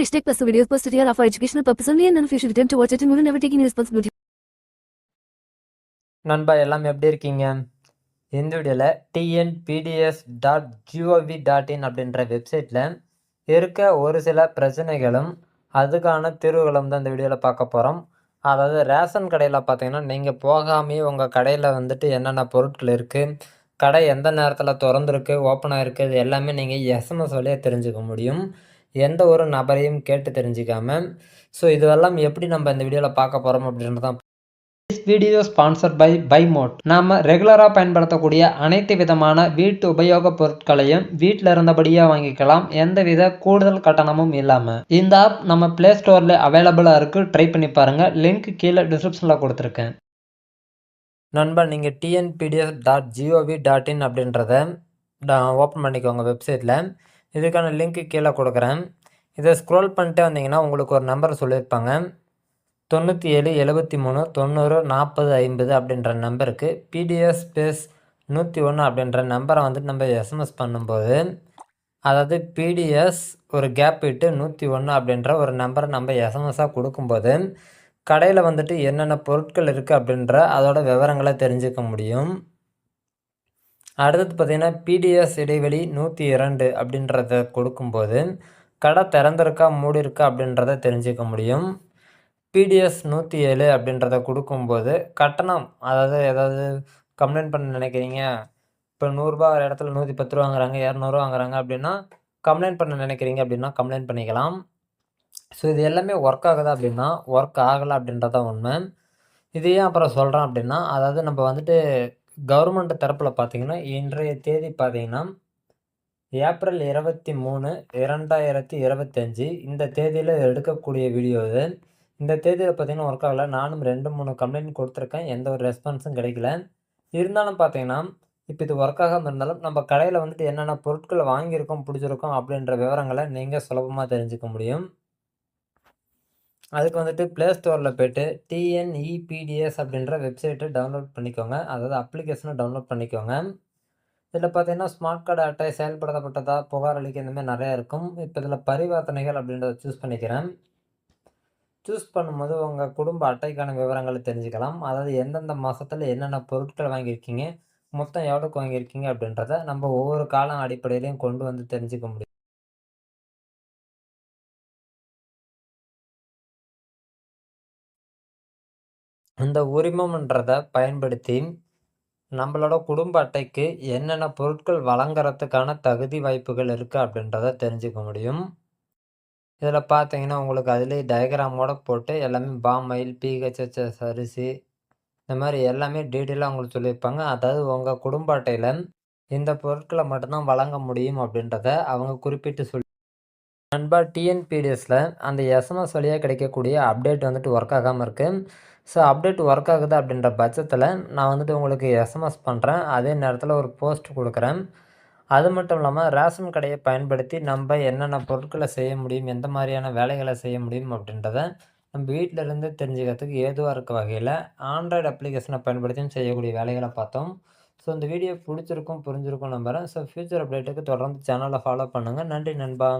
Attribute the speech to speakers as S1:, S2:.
S1: Please take plus the videos posted here are for educational purpose only and none of you should attempt to watch it and will never take any responsibility.
S2: நண்பா எல்லாம் எப்படி இருக்கீங்க? இந்த வீடியோவில் TNPDS dot GOV dot in அப்படின்ற வெப்சைட்டில் இருக்க ஒரு சில பிரச்சனைகளும் அதுக்கான தீர்வுகளும் தான் இந்த வீடியோவில் பார்க்க போகிறோம் அதாவது ரேஷன் கடையில் பார்த்தீங்கன்னா நீங்கள் போகாமையே உங்கள் கடையில் வந்துட்டு என்னென்ன பொருட்கள் இருக்குது கடை எந்த நேரத்தில் திறந்துருக்கு ஓப்பன் ஆகிருக்கு இது எல்லாமே நீங்கள் எஸ்எம்எஸ் வழியாக தெரிஞ்சுக்க முடியும். எந்த ஒரு நபரையும் கேட்டு தெரிஞ்சுக்காம ஸோ இதுவெல்லாம் எப்படி நம்ம இந்த வீடியோவில் பார்க்க போகிறோம் அப்படின்றது தான் திஸ் வீடியோ ஸ்பான்சர் பை பைமோட் நாம் ரெகுலராக பயன்படுத்தக்கூடிய அனைத்து விதமான வீட்டு உபயோகப் பொருட்களையும் வீட்டில் இருந்தபடியே வாங்கிக்கலாம். எந்தவித கூடுதல் கட்டணமும் இல்லாமல் இந்த ஆப் நம்ம ப்ளே ஸ்டோரில் அவைலபிளாக இருக்குது ட்ரை பண்ணி பாருங்கள் லிங்க் கீழே டிஸ்கிரிப்ஷனில் கொடுத்துருக்கேன். நண்பன் நீங்கள் TNPDS dot GOV dot in அப்படின்றத ஓப்பன் பண்ணிக்கோங்க வெப்சைட்டில் இதுக்கான லிங்க்கு கீழே கொடுக்குறேன். இதை ஸ்க்ரோல் பண்ணிட்டே வந்தீங்கன்னா உங்களுக்கு ஒரு நம்பர் சொல்லியிருப்பாங்க. தொண்ணூற்றி ஏழு எழுபத்தி மூணு தொண்ணூறு நாற்பது ஐம்பது அப்படின்ற நம்பருக்கு பிடிஎஸ் ஸ்பேஸ் நூற்றி ஒன்று அப்படின்ற நம்பரை வந்துட்டு நம்ம எஸ்எம்எஸ் பண்ணும்போது அதாவது பிடிஎஸ் ஒரு கேப் விட்டு நூற்றி ஒன்று அப்படின்ற ஒரு நம்பரை நம்ம எஸ்எம்எஸ்ஸாக கொடுக்கும்போது கடையில் வந்துட்டு என்னென்ன பொருட்கள் இருக்குது அப்படின்ற அதோட விவரங்களை தெரிஞ்சுக்க முடியும். அடுத்தது பார்த்திங்கன்னா பிடிஎஸ் இடைவெளி நூற்றி இரண்டு அப்படின்றத கொடுக்கும்போது கடை திறந்திருக்கா மூடி இருக்கா அப்படின்றத தெரிஞ்சுக்க முடியும். பிடிஎஸ் நூற்றி ஏழு அப்படின்றத கொடுக்கும்போது கட்டணம் அதாவது ஏதாவது கம்ப்ளைண்ட் பண்ண நினைக்கிறீங்க. இப்போ நூறுரூபா ஒரு இடத்துல நூற்றி பத்து ரூபா வாங்குறாங்க இரநூறுவா வாங்குறாங்க அப்படின்னா கம்ப்ளைண்ட் பண்ண நினைக்கிறீங்க அப்படின்னா கம்ப்ளைண்ட் பண்ணிக்கலாம். ஸோ இது எல்லாமே ஒர்க் ஆகுதா அப்படின்னா ஒர்க் ஆகலை அப்படின்றத உண்மை. இது ஏன் அப்புறம் சொல்கிறேன் அப்படின்னா அதாவது நம்ம வந்துட்டு கவர்மெண்ட் தரப்பில் பார்த்தீங்கன்னா இன்றைய தேதி பார்த்தீங்கன்னா ஏப்ரல் இருபத்தி மூணு இரண்டாயிரத்தி இருபத்தஞ்சி இந்த தேதியில் எடுக்கக்கூடிய வீடியோ இது. இந்த தேதியில் பார்த்தீங்கன்னா ஒர்க் ஆகலை. நானும் ரெண்டு மூணு கம்ப்ளைண்ட் கொடுத்துருக்கேன். எந்த ஒரு ரெஸ்பான்ஸும் கிடைக்கல. இருந்தாலும் பார்த்தீங்கன்னா இப்போ இது ஒர்க் ஆகாமல் இருந்தாலும் நம்ம கடையில் வந்துட்டு என்னென்ன பொருட்களை வாங்கியிருக்கோம் பிடிச்சிருக்கோம் அப்படின்ற விவரங்களை நீங்கள் சுலபமாக தெரிஞ்சுக்க முடியும். அதுக்கு வந்துட்டு ப்ளே ஸ்டோரில் போய்ட்டு டிஎன்இபிடிஎஸ் அப்படின்ற வெப்சைட்டை டவுன்லோட் பண்ணிக்கோங்க. அதாவது அப்ளிகேஷனை டவுன்லோட் பண்ணிக்கோங்க. இதில் பார்த்தீங்கன்னா ஸ்மார்ட் கார்டு அட்டை செயல்படுத்தப்பட்டதா புகார் அளிக்க இந்த மாதிரி நிறையா இருக்கும். இப்போ இதில் பரிவர்த்தனைகள் அப்படின்றத சூஸ் பண்ணிக்கிறேன். சூஸ் பண்ணும்போது உங்கள் குடும்ப அட்டைக்கான விவரங்களை தெரிஞ்சுக்கலாம். அதாவது எந்தெந்த மாதத்தில் என்னென்ன பொருட்கள் வாங்கியிருக்கீங்க மொத்தம் எவ்வளோக்கு வாங்கியிருக்கீங்க அப்படின்றத நம்ம ஒவ்வொரு காலம் அடிப்படையிலையும் கொண்டு வந்து தெரிஞ்சுக்க முடியும். இந்த உரிமம்ன்றதை பயன்படுத்தி நம்மளோட குடும்ப அட்டைக்கு என்னென்ன பொருட்கள் வழங்குறதுக்கான தகுதி வாய்ப்புகள் இருக்குது அப்படின்றத தெரிஞ்சுக்க முடியும். இதில் பார்த்தீங்கன்னா உங்களுக்கு அதுலேயே டயக்ராமோட போட்டு எல்லாமே பாமாயில் பிஹெச்ஹெச்எஸ் அரிசி இந்த மாதிரி எல்லாமே டீட்டெயிலாக உங்களுக்கு சொல்லியிருப்பாங்க. அதாவது உங்கள் குடும்ப அட்டையில் இந்த பொருட்களை மட்டும்தான் வழங்க முடியும் அப்படின்றத அவங்க குறிப்பிட்டு சொல்லி நண்பா டிஎன்பிடிஎஸில் அந்த எஸ்எம்எஸ் வழியாக கிடைக்கக்கூடிய அப்டேட் வந்துட்டு ஒர்க் ஆகாமல் இருக்குது ஸோ அப்டேட் ஒர்க் ஆகுது அப்படின்ற பட்சத்தில் நான் வந்துட்டு உங்களுக்கு எஸ்எம்எஸ் பண்ணுறேன் அதே நேரத்தில் ஒரு போஸ்ட் கொடுக்குறேன். அது மட்டும் இல்லாமல் ரேஷன் கடையை பயன்படுத்தி நம்ம என்னென்ன பொருட்களை செய்ய முடியும் எந்த மாதிரியான வேலைகளை செய்ய முடியும் அப்படின்றத நம்ம வீட்டில் இருந்து தெரிஞ்சுக்கிறதுக்கு ஏதுவாக இருக்க வகையில் ஆண்ட்ராய்டு அப்ளிகேஷனை பயன்படுத்தியும் செய்யக்கூடிய வேலைகளை பார்த்தோம். ஸோ இந்த வீடியோ பிடிச்சிருக்கும் புரிஞ்சிருக்கும் நம்புகிறேன் ஸோ ஃப்யூச்சர் அப்டேட்டுக்கு தொடர்ந்து சேனலை ஃபாலோ பண்ணுங்கள் நன்றி நண்பா.